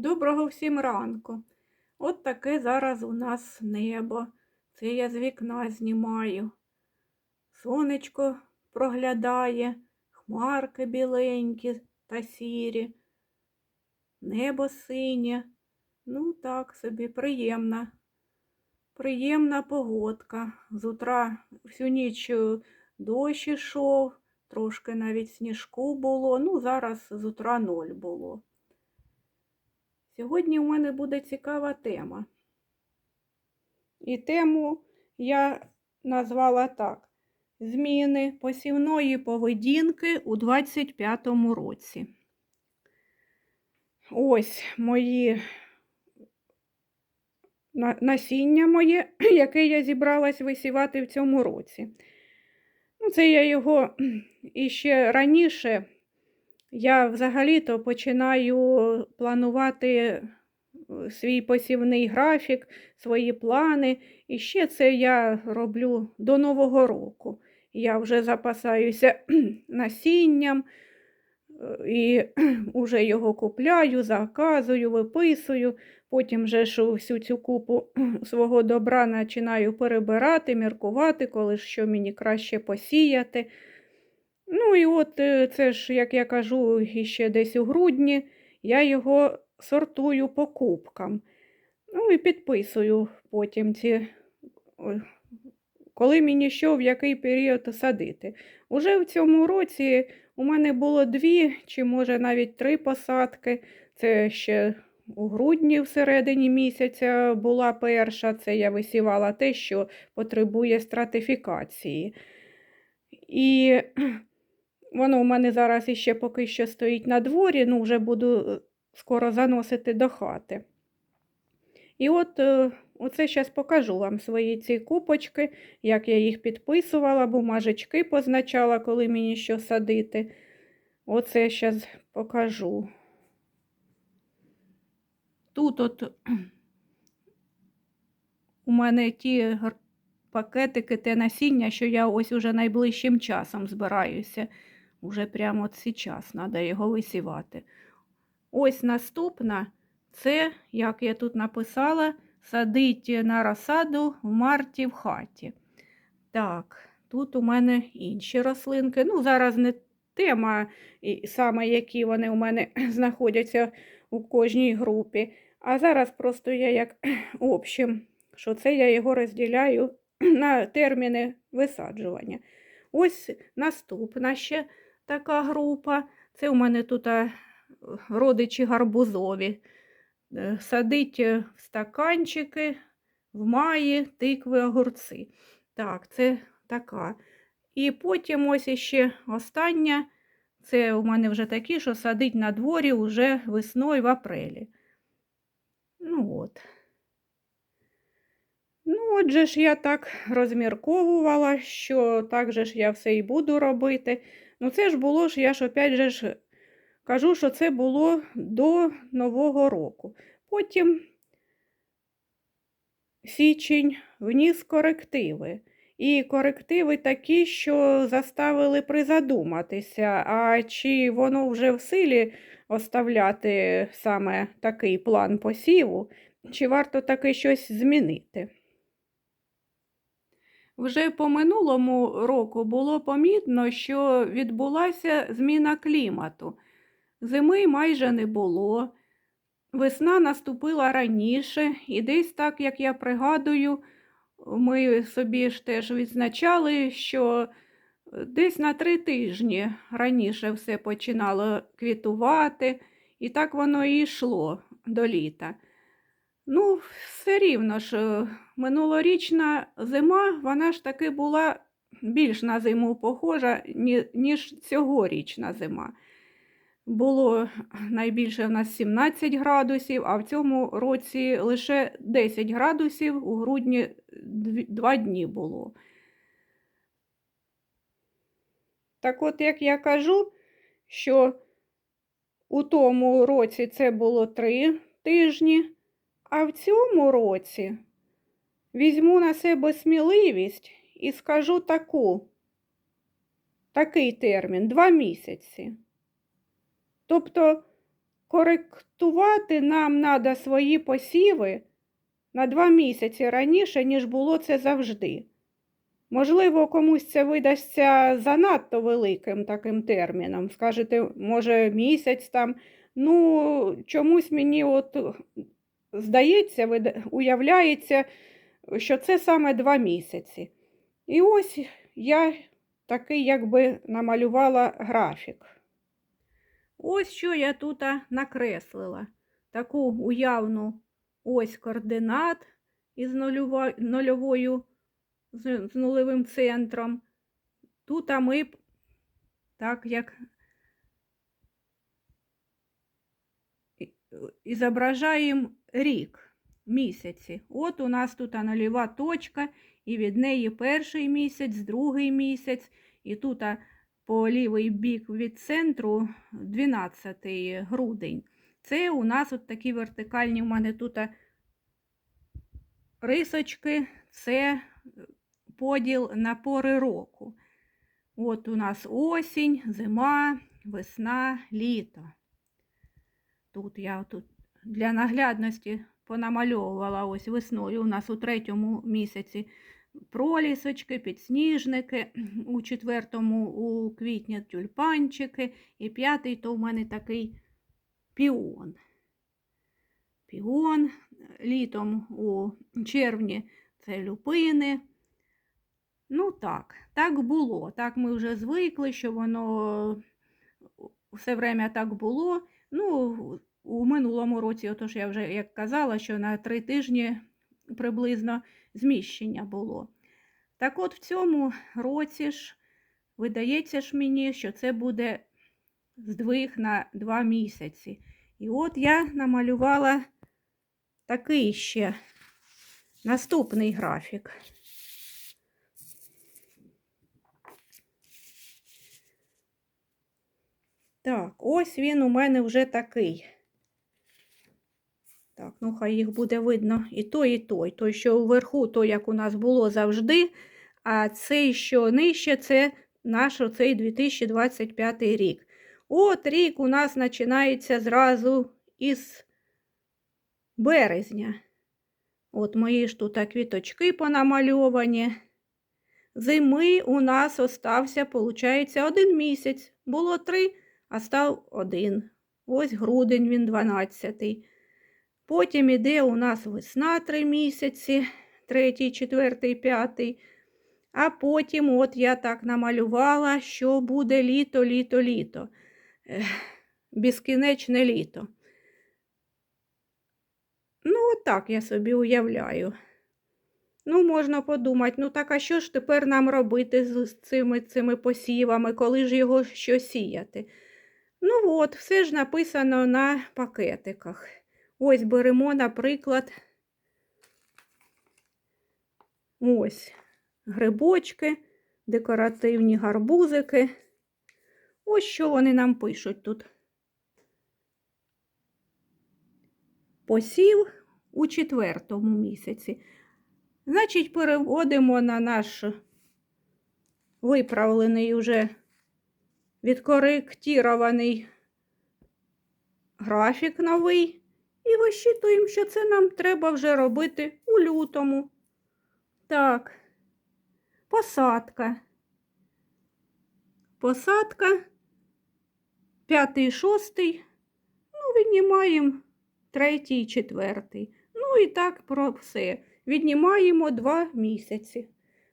Доброго всім ранку. От таке зараз у нас небо. Це я з вікна знімаю. Сонечко проглядає, хмарки біленькі та сірі, небо синє. Ну, так собі, приємна. Приємна погодка. З утра всю ніч е, дощ ішов, трошки навіть сніжку було. Ну, зараз з утра ноль було. Сьогодні у мене буде цікава тема. І тему я назвала так: Зміни посівної поведінки у 25-му році. Ось мої насіння моє, яке я зібралась висівати в цьому році. Ну, це я його іще раніше. Я взагалі-то починаю планувати е, свій посівний графік, свої плани. І ще це я роблю до Нового року. Я вже запасаюся насінням е, і вже його купляю, заказую, виписую. Потім вже ж всю цю купу свого добра починаю перебирати, міркувати, коли що мені краще посіяти. Ну і от е, це ж, як я кажу, іще десь у грудні я його сортую по кубкам. Ну і підписую потім ці, коли мені що, в який період садити. Уже в цьому році у мене було дві, чи може навіть три посадки. Це ще у грудні, всередині місяця була перша. Це я висівала те, що потребує стратифікації. І Воно у мене зараз іще поки що стоїть на дворі, ну вже буду е, скоро заносити до хати. І от е, оце зараз покажу вам свої ці купочки, як я їх підписувала, бумажечки позначала, коли мені що садити. Оце зараз покажу. Тут от у мене ті пакетики, те насіння, що я ось уже найближчим часом збираюся. Уже прямо от зараз треба його висівати. Ось наступна це, як я тут написала, садить на розсаду в марті в хаті. Так, тут у мене інші рослинки. Ну, зараз не тема, саме які вони у мене знаходяться у кожній групі. А зараз просто я як общем, що це я його розділяю на терміни висаджування. Ось наступна ще така група. Це у мене тут родичі гарбузові. Е, Садить е, в стаканчики, в маї, тикви, огурці. Так, це така. І потім ось іще остання. Це у мене вже такі, що садить на дворі уже весною в апрелі. Ну от. Ну, отже ж я так розмірковувала, що так же ж я все і буду робити. Ну, це ж було ж, я ж опять же ж кажу, що це було до Нового року. Потім січень вніс корективи. І корективи такі, що заставили призадуматися, а чи воно вже в силі оставляти саме такий план посіву, чи варто таки щось змінити. Вже по минулому року було помітно, що відбулася зміна клімату. Зими майже не було. Весна наступила раніше, і десь так, як я пригадую, ми собі ж теж відзначали, що десь на три тижні раніше все починало квітувати, і так воно і йшло до літа. Ну, все рівно ж, е, минулорічна зима, вона ж таки була більш на зиму похожа, ніж цьогорічна зима. Було найбільше в нас 17 градусів, а в цьому році лише 10 градусів у грудні дві- два дні було. Так от, як я кажу, що у тому році це було 3 тижні, а в цьому році візьму на себе сміливість і скажу таку, такий термін 2 місяці. Тобто коректувати нам треба свої посіви на два місяці раніше, ніж було це завжди. Можливо, комусь це видасться занадто великим таким терміном. Скажете, може, місяць там. Ну, чомусь мені от здається, уявляється, що це саме два місяці. І ось я такий якби намалювала графік. Ось що я тут накреслила. Таку уявну ось координат із нульовою з, нулевим центром. Тут ми, б, так як і- і зображаємо рік, місяці. От у нас тут нульова точка, і від неї перший місяць, другий місяць, і тут по лівий бік від центру 12 грудень. Це у нас от такі вертикальні у мене тут рисочки, це поділ на пори року. От у нас осінь, зима, весна, літо. Тут я тут для наглядності понамальовувала ось весною. У нас у третьому місяці пролісочки, підсніжники, у четвертому у квітні тюльпанчики, і п'ятий то в мене такий піон. Піон, літом у червні це люпини. Ну так, так було. Так ми вже звикли, що воно все время так було. Ну, у минулому році, отож я вже як казала, що на три тижні приблизно зміщення було. Так от в цьому році ж видається ж мені, що це буде здвиг на два місяці. І от я намалювала такий ще наступний графік. Так, ось він у мене вже такий. Так, ну хай їх буде видно і той, і той. Той, що вверху, то як у нас було завжди, а цей, що нижче, це наш оцей 2025 рік. От рік у нас починається зразу із березня. От мої ж тут квіточки понамальовані. Зими у нас остався, виходить, один місяць. Було три, а став один. Ось грудень він 12. Потім іде у нас весна три місяці, третій, четвертий, п'ятий. А потім, от я так намалювала, що буде літо, літо, літо. Безкінечне літо. Ну, от так я собі уявляю. Ну, можна подумати, ну так а що ж тепер нам робити з цими, цими посівами, коли ж його що сіяти? Ну от, все ж написано на пакетиках. Ось беремо, наприклад, ось грибочки, декоративні гарбузики. Ось що вони нам пишуть тут. Посів у четвертому місяці. Значить, переводимо на наш виправлений уже відкоректірований графік новий і висчитуємо, що це нам треба вже робити у лютому. Так, посадка. Посадка, п'ятий, шостий, ну, віднімаємо третій, четвертий. Ну і так про все. Віднімаємо два місяці.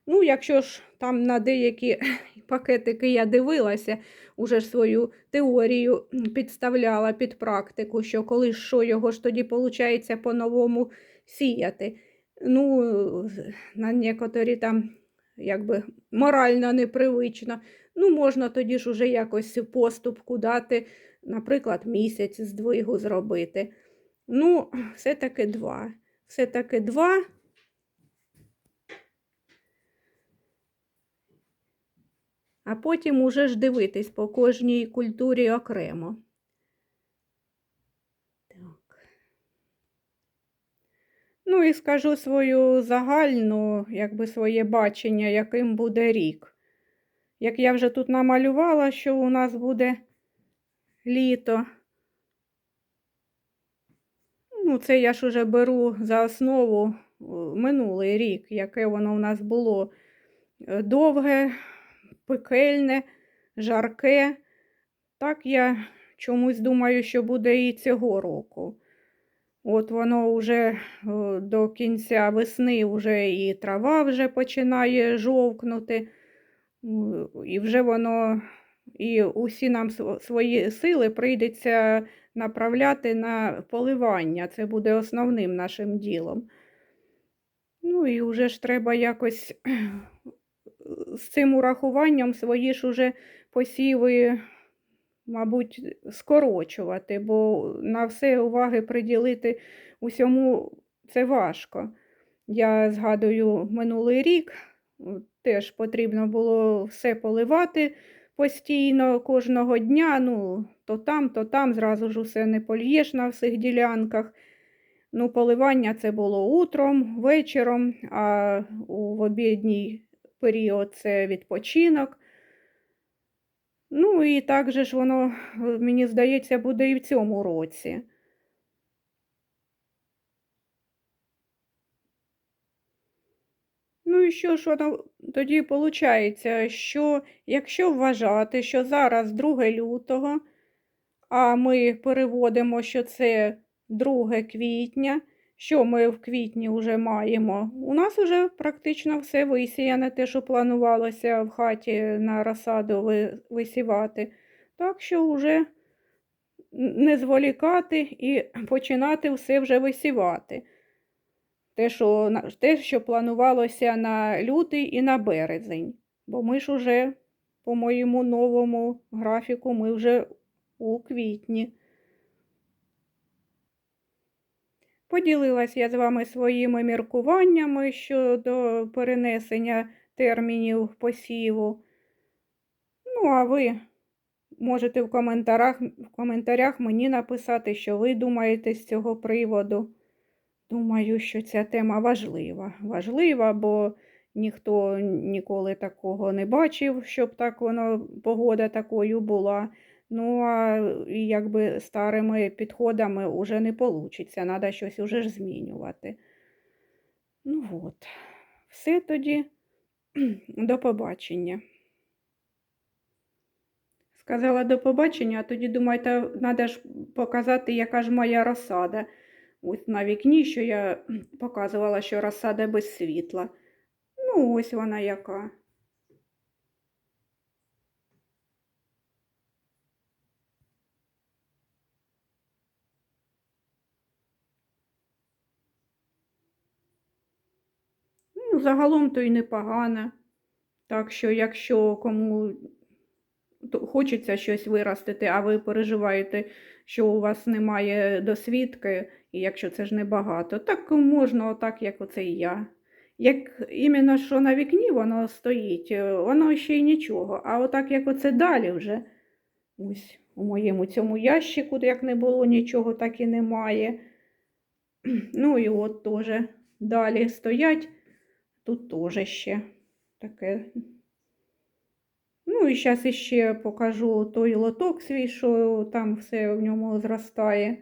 Ну, якщо ж там на деякі пакетики я дивилася, уже ж свою теорію підставляла під практику, що коли що його ж тоді виходить по-новому сіяти. Ну, на некоторі там якби морально непривично. Ну, можна тоді ж уже якось поступку дати, наприклад, місяць здвигу зробити. Ну, все-таки два. Все-таки два. А потім уже ж дивитись по кожній культурі окремо. Так. Ну і скажу свою загальну, якби своє бачення, яким буде рік. Як я вже тут намалювала, що у нас буде літо, Ну, це я ж уже беру за основу е, минулий рік, яке воно в нас було е, довге, пекельне, жарке. Так я чомусь думаю, що буде і цього року. От воно вже е, до кінця весни вже і трава вже починає жовкнути, Ну, і вже воно, і усі нам свої сили прийдеться направляти на поливання. Це буде основним нашим ділом. Ну і вже ж треба якось з цим урахуванням свої ж уже посіви, мабуть, скорочувати, бо на все уваги приділити усьому це важко. Я згадую минулий рік, теж потрібно було все поливати постійно кожного дня. Ну, то там, то там, зразу ж усе не польєш на всіх ділянках. Ну, поливання це було утром, вечором, а в обідній період це відпочинок. Ну, і так же ж воно, е, мені здається, буде і в цьому році. Ну і що ж воно тоді виходить, що якщо вважати, що зараз 2 лютого, а ми переводимо, що це 2 квітня, що ми в квітні вже маємо? У нас вже практично все висіяне, те, що планувалося в хаті на розсаду висівати. Так що вже не зволікати і починати все вже висівати. Те, що, те, що планувалося на лютий і на березень. Бо ми ж уже по моєму новому графіку, ми вже у квітні. Поділилась я з вами своїми міркуваннями щодо перенесення термінів посіву. Ну, а ви можете в коментарях, в коментарях мені написати, що ви думаєте з цього приводу. Думаю, що ця тема важлива. Важлива, бо ніхто ніколи такого не бачив, щоб так воно погода такою була. Ну, а якби старими підходами вже не вийде. Треба щось уже ж змінювати. Ну от, все тоді. До побачення. Сказала до побачення, а тоді думаєте, треба ж показати, яка ж моя розсада. Ось на вікні, що я показувала, що розсада без світла. Ну, ось вона яка. Загалом то й непогано. Так що, якщо кому хочеться щось виростити, а ви переживаєте, що у вас немає досвідки, і якщо це ж небагато, так можна отак, як оце і я. Як іменно що на вікні воно стоїть, е, воно ще й нічого. А отак, як оце далі вже, ось у моєму цьому ящику, як не було нічого, так і немає. Ну і от теж далі стоять, тут теж ще таке. Ну і зараз іще покажу той лоток свій, що там все в ньому зростає.